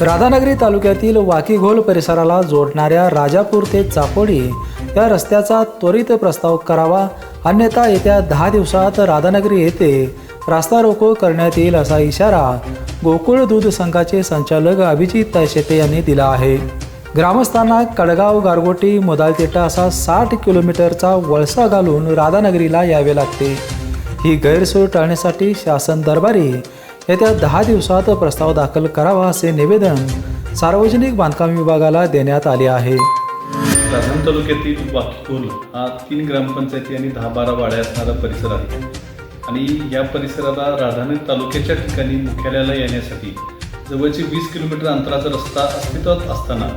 राधानगरी तालुक्यातील वाकीघोल परिसराला जोडणाऱ्या राजापूर ते चापोडी या रस्त्याचा त्वरित प्रस्ताव करावा. अन्यथा येत्या दहा दिवसात राधानगरी येथे रास्ता रोको करण्यात येईल असा इशारा गोकुळ दूध संघाचे संचालक अभिजित शेते यांनी दिला आहे. ग्रामस्थांना कडगाव गारगोटी मुदालतेटा असा साठ किलोमीटरचा वळसा घालून राधानगरीला यावे लागते. ही गैरसोय टाळण्यासाठी शासन दरबारी येत्या दहा दिवसात प्रस्ताव दाखल करावा असे निवेदन सार्वजनिक बांधकाम विभागाला देण्यात आले आहे. राजधानी तालुक्यातील वाकीकोल हा तीन ग्रामपंचायती आणि दहा बारा वाड्या असणारा परिसर आहे. आणि या परिसराला राजधानी तालुक्याच्या ठिकाणी मुख्यालयाला येण्यासाठी जवळचे वीस किलोमीटर अंतराचा रस्ता अस्तित्वात असताना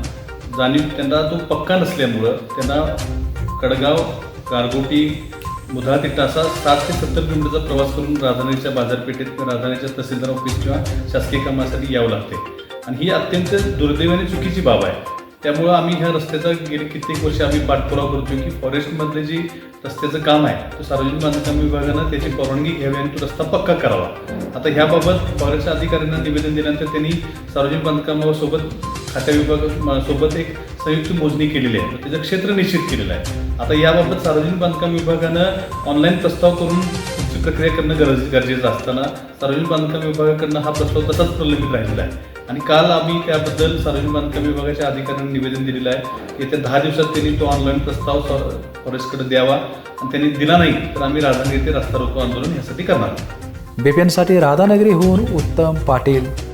जाणीव त्यांना तो पक्का नसल्यामुळं त्यांना कडगाव गारगोटी मुधा तिट्टा असा सात ते सत्तर किलोमीटरचा प्रवास करून राजधानीच्या बाजारपेठेत राजधानीच्या तहसीलदार ऑफिस किंवा शासकीय कामासाठी यावं लागते. आणि ही अत्यंत दुर्दैवाने चुकीची बाब आहे. त्यामुळं आम्ही ह्या रस्त्याचा गेले कित्येक वर्ष आम्ही पाठपुरावा करतोय की फॉरेस्टमधले जी रस्त्याचं काम आहे तो सार्वजनिक बांधकाम विभागानं त्याची परवानगी घ्यावी आणि तो रस्ता पक्का करावा. आता ह्याबाबत फॉरेस्ट अधिकाऱ्यांना निवेदन दिल्यानंतर त्यांनी सार्वजनिक बांधकामासोबत खात्या विभागासोबत एक संयुक्त मोजणी केलेली आहे. त्याचं क्षेत्र निश्चित केलेलं आहे. आता याबाबत सार्वजनिक बांधकाम विभागानं ऑनलाईन प्रस्ताव करून प्रक्रिया करणं गरज गरजेचं असताना सार्वजनिक बांधकाम विभागाकडनं हा प्रस्ताव तसाच प्रलंबित राहिलेला आहे. आणि काल आम्ही त्याबद्दल सार्वजनिक बांधकाम विभागाच्या अधिकाऱ्यांनी निवेदन दिलेलं आहे येत्या दहा दिवसात त्यांनी तो ऑनलाईन प्रस्ताव फॉरेस्टकडे द्यावा. आणि त्यांनी दिला नाही तर आम्ही राजधानी येथे रस्ता रोको आंदोलन यासाठी करणार. आहोत. राधानगरीहून उत्तम पाटील.